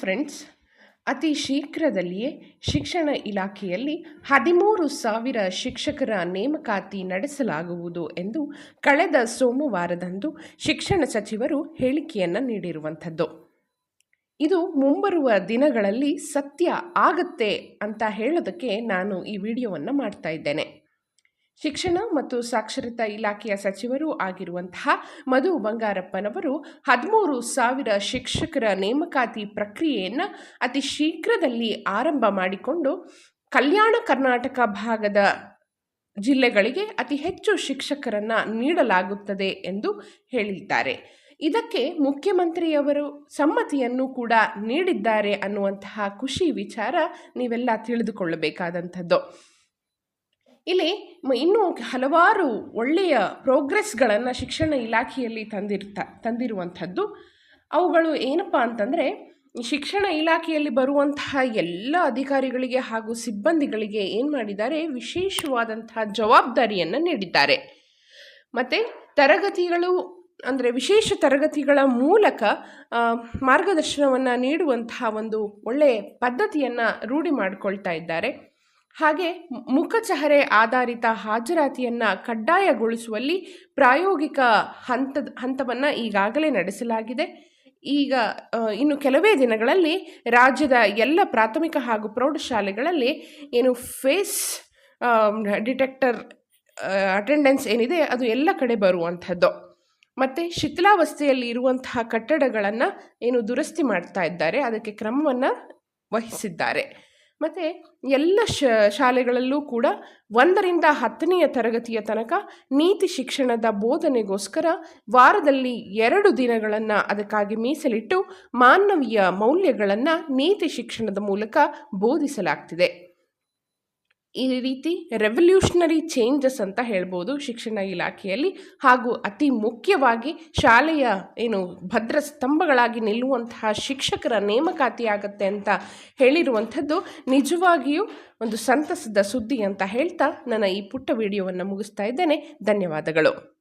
Friends, ಅತಿ ಶೀಘ್ರದಲ್ಲಿಯೇ ಶಿಕ್ಷಣ ಇಲಾಖೆಯಲ್ಲಿ ಹದಿಮೂರು ಸಾವಿರ ಶಿಕ್ಷಕರ ನೇಮಕಾತಿ ನಡೆಸಲಾಗುವುದು ಎಂದು ಕಳೆದ ಸೋಮವಾರದಂದು ಶಿಕ್ಷಣ ಸಚಿವರು ಹೇಳಿಕೆಯನ್ನು ನೀಡಿರುವಂಥದ್ದು. ಇದು ಮುಂಬರುವ ದಿನಗಳಲ್ಲಿ ಸತ್ಯ ಆಗತ್ತೆ ಅಂತ ಹೇಳೋದಕ್ಕೆ ನಾನು ಈ ವಿಡಿಯೋವನ್ನು ಮಾಡ್ತಾ ಇದ್ದೇನೆ. ಶಿಕ್ಷಣ ಮತ್ತು ಸಾಕ್ಷರತಾ ಇಲಾಖೆಯ ಸಚಿವರೂ ಆಗಿರುವಂತಹ ಮಧು ಬಂಗಾರಪ್ಪನವರು ಹದಿಮೂರು ಸಾವಿರ ಶಿಕ್ಷಕರ ನೇಮಕಾತಿ ಪ್ರಕ್ರಿಯೆಯನ್ನು ಅತಿ ಶೀಘ್ರದಲ್ಲಿ ಆರಂಭ ಮಾಡಿಕೊಂಡು ಕಲ್ಯಾಣ ಕರ್ನಾಟಕ ಭಾಗದ ಜಿಲ್ಲೆಗಳಿಗೆ ಅತಿ ಹೆಚ್ಚು ಶಿಕ್ಷಕರನ್ನು ನೀಡಲಾಗುತ್ತದೆ ಎಂದು ಹೇಳಿದ್ದಾರೆ. ಇದಕ್ಕೆ ಮುಖ್ಯಮಂತ್ರಿಯವರು ಸಮ್ಮತಿಯನ್ನು ಕೂಡ ನೀಡಿದ್ದಾರೆ ಅನ್ನುವಂತಹ ಖುಷಿ ವಿಚಾರ ನೀವೆಲ್ಲ ತಿಳಿದುಕೊಳ್ಳಬೇಕಾದಂಥದ್ದು. ಇಲ್ಲಿ ಇನ್ನೂ ಹಲವಾರು ಒಳ್ಳೆಯ ಪ್ರೋಗ್ರೆಸ್ಗಳನ್ನು ಶಿಕ್ಷಣ ಇಲಾಖೆಯಲ್ಲಿ ತಂದಿರ್ತ, ತಂದಿರುವಂಥದ್ದು. ಅವುಗಳು ಏನಪ್ಪ ಅಂತಂದರೆ, ಶಿಕ್ಷಣ ಇಲಾಖೆಯಲ್ಲಿ ಬರುವಂತಹ ಎಲ್ಲ ಅಧಿಕಾರಿಗಳಿಗೆ ಹಾಗೂ ಸಿಬ್ಬಂದಿಗಳಿಗೆ ಏನು ಮಾಡಿದ್ದಾರೆ? ವಿಶೇಷವಾದಂತಹ ಜವಾಬ್ದಾರಿಯನ್ನು ನೀಡಿದ್ದಾರೆ. ಮತ್ತು ತರಗತಿಗಳು ಅಂದರೆ ವಿಶೇಷ ತರಗತಿಗಳ ಮೂಲಕ ಮಾರ್ಗದರ್ಶನವನ್ನು ನೀಡುವಂತಹ ಒಂದು ಒಳ್ಳೆಯ ಪದ್ಧತಿಯನ್ನು ರೂಢಿ ಮಾಡಿಕೊಳ್ತಾ ಇದ್ದಾರೆ. ಹಾಗೆ ಮುಖಚಹರೆ ಆಧಾರಿತ ಹಾಜರಾತಿಯನ್ನು ಕಡ್ಡಾಯಗೊಳಿಸುವಲ್ಲಿ ಪ್ರಾಯೋಗಿಕ ಹಂತದ, ಹಂತವನ್ನು ಈಗಾಗಲೇ ನಡೆಸಲಾಗಿದೆ. ಈಗ ಇನ್ನು ಕೆಲವೇ ದಿನಗಳಲ್ಲಿ ರಾಜ್ಯದ ಎಲ್ಲ ಪ್ರಾಥಮಿಕ ಹಾಗೂ ಪ್ರೌಢಶಾಲೆಗಳಲ್ಲಿ ಏನು ಫೇಸ್ ಡಿಟೆಕ್ಟರ್ ಅಟೆಂಡೆನ್ಸ್ ಏನಿದೆ ಅದು ಎಲ್ಲ ಕಡೆ ಬರುವಂಥದ್ದು. ಮತ್ತು ಶಿಥಿಲಾವಸ್ಥೆಯಲ್ಲಿ ಇರುವಂತಹ ಕಟ್ಟಡಗಳನ್ನು ಏನು ದುರಸ್ತಿ ಮಾಡ್ತಾ ಇದ್ದಾರೆ, ಅದಕ್ಕೆ ಕ್ರಮವನ್ನು ವಹಿಸಿದ್ದಾರೆ. ಮತ್ತು ಎಲ್ಲ ಶಾಲೆಗಳಲ್ಲೂ ಕೂಡ ಒಂದರಿಂದ ಹತ್ತನೆಯ ತರಗತಿಯ ತನಕ ನೀತಿ ಶಿಕ್ಷಣದ ಬೋಧನೆಗೋಸ್ಕರ ವಾರದಲ್ಲಿ ಎರಡು ದಿನಗಳನ್ನು ಅದಕ್ಕಾಗಿ ಮೀಸಲಿಟ್ಟು ಮಾನವೀಯ ಮೌಲ್ಯಗಳನ್ನು ನೀತಿ ಶಿಕ್ಷಣದ ಮೂಲಕ ಬೋಧಿಸಲಾಗ್ತಿದೆ. ಈ ರೀತಿ ರೆವಲ್ಯೂಷನರಿ ಚೇಂಜಸ್ ಅಂತ ಹೇಳ್ಬೋದು ಶಿಕ್ಷಣ ಇಲಾಖೆಯಲ್ಲಿ ಹಾಗೂ ಅತಿ ಮುಖ್ಯವಾಗಿ ಶಾಲೆಯ ಏನು ಭದ್ರ ಸ್ತಂಭಗಳಾಗಿ ನಿಲ್ಲುವಂತಹ ಶಿಕ್ಷಕರ ನೇಮಕಾತಿ ಆಗತ್ತೆ ಅಂತ ಹೇಳಿರುವಂಥದ್ದು ನಿಜವಾಗಿಯೂ ಒಂದು ಸಂತಸದ ಸುದ್ದಿ ಅಂತ ಹೇಳ್ತಾ ನನ್ನ ಈ ಪುಟ್ಟ ವಿಡಿಯೋವನ್ನು ಮುಗಿಸ್ತಾ ಇದ್ದೇನೆ. ಧನ್ಯವಾದಗಳು.